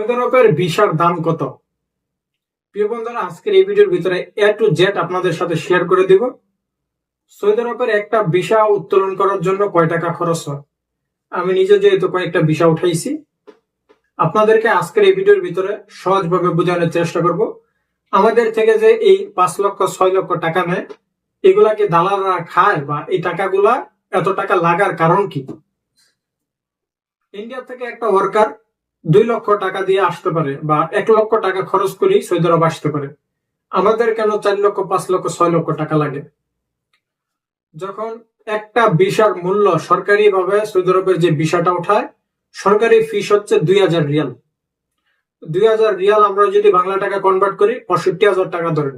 আরবের ভিসার দাম কত? প্রিয় বন্ধুরা, আজকের এই ভিডিওর ভিতরে এ টু জেড আপনাদের সাথে শেয়ার করে দিব। সৌদি আরবের একটা ভিসা উত্তোলন করার জন্য কয় টাকা খরচ হয়? আমি নিজে যেহেতু কয়েকটা ভিসা উঠাইছি, আপনাদেরকে আজকের এই ভিডিওর ভিতরে সহজভাবে বোঝানোর চেষ্টা করব। আমাদের থেকে যে এই পাঁচ লক্ষ, ছয় লক্ষ টাকা নেয়, এগুলাকে দালালরা খায় বা এই টাকাগুলা এত টাকা লাগার কারণ কি? ইন্ডিয়া থেকে একটা ওয়ার্কার দুই লক্ষ টাকা দিয়ে আসতে পারে বা এক লক্ষ টাকা খরচ করি সৌদি আরব আসতে পারে। আমাদের কেন চার লক্ষ, পাঁচ লক্ষ, ছয় লক্ষ টাকা লাগে? যখন একটা ভিসার মূল্য সরকারি ভাবে সৌদি আরবের যে ভিসাটা ওঠায়, সরকারি ফিস হচ্ছে দুই হাজার রিয়াল। দুই হাজার রিয়াল আমরা যদি বাংলা টাকা কনভার্ট করি, পঁয়ষট্টি হাজার টাকা ধরেন।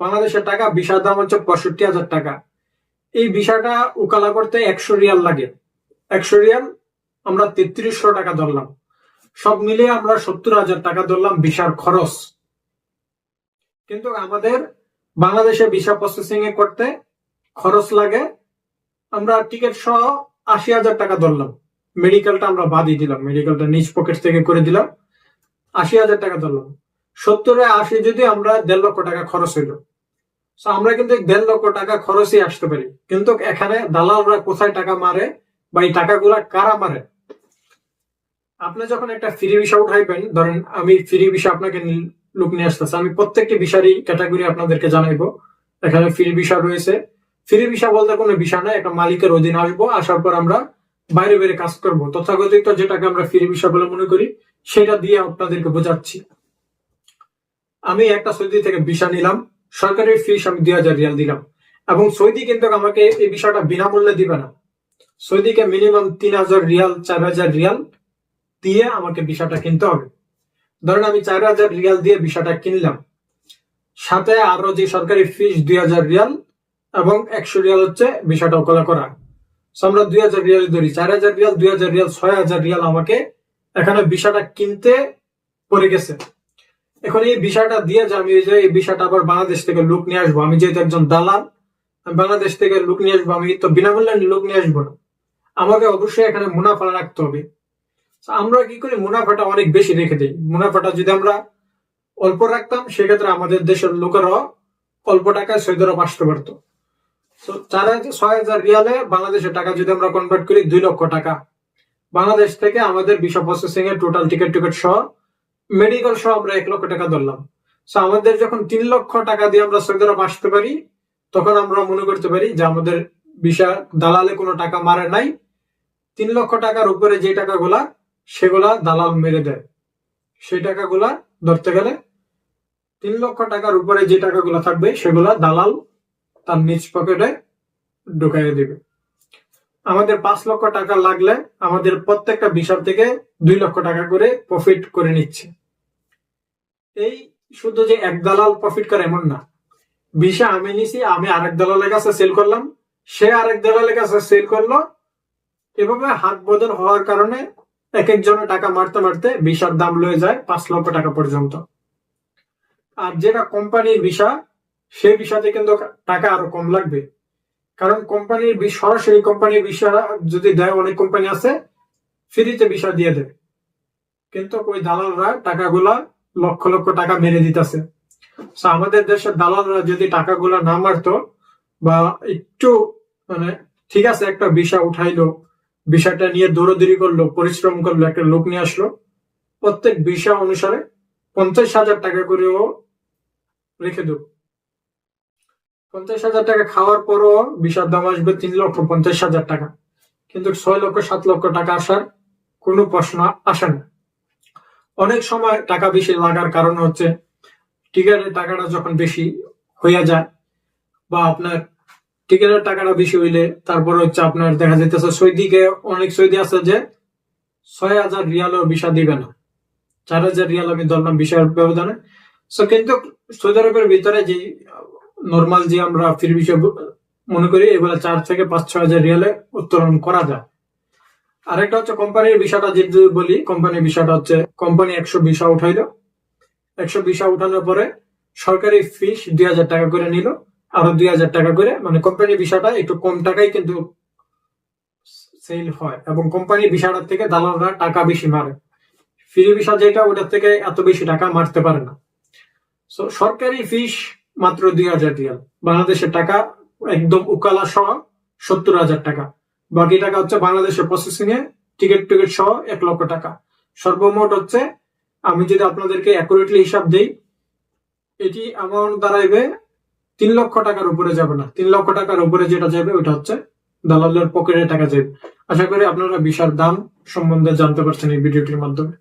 বাংলাদেশের টাকা, ভিসার দাম হচ্ছে পঁয়ষট্টি হাজার টাকা। এই ভিসাটা উকালা করতে একশো রিয়াল লাগে। একশো রিয়াল আমরা তেত্রিশশো টাকা ধরলাম। সব মিলিয়ে আমরা সত্তর হাজার টাকা ধরলাম ভিসার খরচ। কিন্তু আমাদের বাংলাদেশে ভিসা প্রসেসিং এ করতে খরচ লাগে, আমরা টিকিট সহ আশি হাজার টাকা ধরলাম। মেডিকেলটা আমরা বাদই দিলাম মেডিকেলটা নিজ পকেট থেকে করে দিলাম, আশি হাজার টাকা ধরলাম। সত্তরে আশি যদি আমরা দেড় লক্ষ টাকা খরচ হইল। আমরা কিন্তু দেড় লক্ষ টাকা খরচই আসতে পারি। কিন্তু এখানে দালালরা কোথায় টাকা মারে বা এই টাকাগুলা কারা মারে? আপনি যখন একটা ফ্রি ভিসা উঠাইবেন, ধরেন আমি ফ্রি ভিসা আপনাকে নি- লোক নিয়ে আসতেছে, আমি প্রত্যেকটি ভিসারই ক্যাটাগরি আপনাদেরকে জানাইবো। এখানে ফ্রি ভিসা রয়েছে। ফ্রি ভিসা বলতে কোনো ভিসা নাই, একটা মালিকের অধীনে আসব, আসার পর আমরা বাইরে বাইরে কাজ করব। তথাকথিত যেটাকে আমরা ফ্রি ভিসা বলে মনে করি, সেটা দিয়ে আপনাদেরকে বোঝাচ্ছি। আমি একটা সৌদি থেকে ভিসা নিলাম, সরকারি ফিস আমি দুই হাজার রিয়াল দিলাম। এবং সৌদি কিন্তু আমাকে এই বিষয়টা বিনামূল্যে দিবে না। সৌদিকে মিনিমাম তিন হাজার রিয়াল, চার হাজার রিয়াল দিয়ে আমাকে বিষয়টা কিনতে হবে। ধরেন আমি চার হাজার রিয়াল দিয়ে বিষয়টা কিনলাম। সাথে আরও যে সরকারি ফিস দুই হাজার রিয়াল এবং একশো রিয়াল হচ্ছে বিষয়টা ওকলা করা। আমরা দুই হাজার রিয়াল ধরি। চার হাজার রিয়াল, দুই হাজার রিয়াল, ছয় হাজার রিয়াল আমাকে এখানে বিষয়টা কিনতে পড়ে গেছে। এখন এই বিষয়টা দিয়ে যে আমি যে এই বিষয়টা আবার বাংলাদেশ থেকে লোক নিয়ে আসব। আমি যেহেতু একজন দালাল বাংলাদেশ থেকে লোক নিয়ে আসব। আমি তো বিনামূল্যে লোক নিয়ে আসব না। আমাকে অবশ্যই এখানে মুনাফা রাখতে হবে। আমরা কি করি? মুনাফাটা অনেক বেশি রেখে দিই। মুনাফাটা যদি আমরা অল্প রাখতাম, সেক্ষেত্রে আমাদের দেশের লোকেরাও অল্প টাকায় সৌদি আরব আসতে পারতো চার ছয় হাজার রিয়ালে বাংলাদেশের টাকা যদি আমরা কনভার্ট করি, দুই লক্ষ টাকা। বাংলাদেশ থেকে আমাদের ভিসা প্রসেসিং এর টোটাল টিকিট টিকিট সহ মেডিকেল সহ আমরা এক লক্ষ টাকা ধরলাম। তো আমাদের যখন তিন লক্ষ টাকা দিয়ে আমরা সৌদি আরব আসতে পারি, তখন আমরা মনে করতে পারি যে আমাদের ভিসা দালালে কোনো টাকা মারে নাই। তিন লক্ষ টাকার উপরে যে টাকাগুলা সেগুলা দালাল মেরে দেয়। সেই টাকাগুলা ধরতে গেলে তিন লক্ষ টাকার উপরে যে টাকাগুলো থাকবে, সেগুলা দালাল তার নিজ পকেটে ঢুকাইয়ে দিবে। আমাদের পাঁচ লক্ষ টাকা লাগলে আমাদের প্রত্যেকটা বিষয় থেকে দুই লক্ষ টাকা করে প্রফিট করে নিচ্ছে। এই শুধু যে এক দালাল প্রফিট করে এমন না। ভিসা আমি নিছি, আমি আরেক দালালের কাছে সেল করলাম। সে আরেক দালালের কাছে সেল করল। এভাবে হাত বদল হওয়ার কারণে এক একজনের টাকা মারতে মারতে ভিসার দাম লয়ে যায় পাঁচ লক্ষ টাকা পর্যন্ত। আর যেটা কোম্পানির ভিসা, সেই ভিসাতে কিন্তু টাকা আরও কম লাগবে। কারণ কোম্পানির সরাসরি কোম্পানির ভিসা যদি দেয়, অনেক কোম্পানি আছে, ফ্রিতে ভিসা দিয়ে দেয়। কিন্তু ওই দালালরা টাকাগুলা লক্ষ লক্ষ টাকা মেরে দিতেছে। আমাদের দেশের দালালরা যদি টাকাগুলা না মারতো বা একটু মানে ঠিক আছে একটা ভিসা উঠাইলো বিষয়টা নিয়ে দৌড়দৌড়ি করল, পরিশ্রম করল, একটা লোক নিয়ে আসলো। প্রত্যেক বিষয় অনুসারে পঞ্চাশ হাজার টাকা করেও রেখে দেবো পঞ্চাশ হাজার টাকা খাওয়ার পরও ভিসার দাম আসবে তিন লক্ষ পঞ্চাশ হাজার টাকা। কিন্তু ছয় লক্ষ, সাত লক্ষ টাকা আসার কোনো প্রশ্ন আসে না। অনেক সময় টাকা বেশি লাগার কারণ হচ্ছে টিকিটের টাকাটা যখন বেশি হইয়া যায় বা আপনার টিকিটের টাকাটা বেশি হইলে তারপর হচ্ছে আপনার দেখা যাইতেছে সৌদিকে অনেক সৌদি আছে যে ছয় হাজার রিয়ালও ভিসা দিবে না। চার হাজার রিয়াল আমি ধরলাম ভিসার ব্যবধানে। সো কিন্তু সৌদি আরবের ভিতরে যে নর্মাল যে আমরা ফির ভিসা মনে করি, এগুলো চার থেকে পাঁচ, ছয় হাজার রিয়ালে উত্তোলন করা যায়। আরেকটা হচ্ছে কোম্পানির বিষয়টা যে বলি কোম্পানির বিষয়টা হচ্ছে কোম্পানি একশো ভিসা উঠাইলো। একশো ভিসা উঠানোর পরে সরকারি ফিস দুই হাজার টাকা করে নিল। আরও দুই হাজার টাকা করে। মানে কোম্পানির বিষয়টা একটু কম টাকায় কিন্তু সেল হয় এবং কোম্পানির বিষয়টার থেকে দালালরা টাকা বেশি মারে। ফ্রি ভিসা যেটা, ওটার থেকে এত বেশি টাকা মারতে পারে না। সো সরকারি ফিস মাত্র দুই হাজার রিয়াল। বাংলাদেশের টাকা একদম উকালা সহ সত্তর হাজার টাকা। বাকি টাকা হচ্ছে বাংলাদেশের প্রসেসিং এ টিকিট টিকিট সহ এক লক্ষ টাকা। সর্বমোট হচ্ছে, আমি যদি আপনাদেরকে অ্যাকুরেটলি হিসাব দেই, এটি অ্যামাউন্ট দাঁড়াইবে তিন লক্ষ টাকার উপরে যাবে না। তিন লক্ষ টাকার উপরে যেটা যাবে, ওইটা হচ্ছে দালালের পকেটে টাকা যাবে। আশা করি আপনারা বিশাল দাম সম্বন্ধে জানতে পারছেন এই ভিডিওটির মাধ্যমে।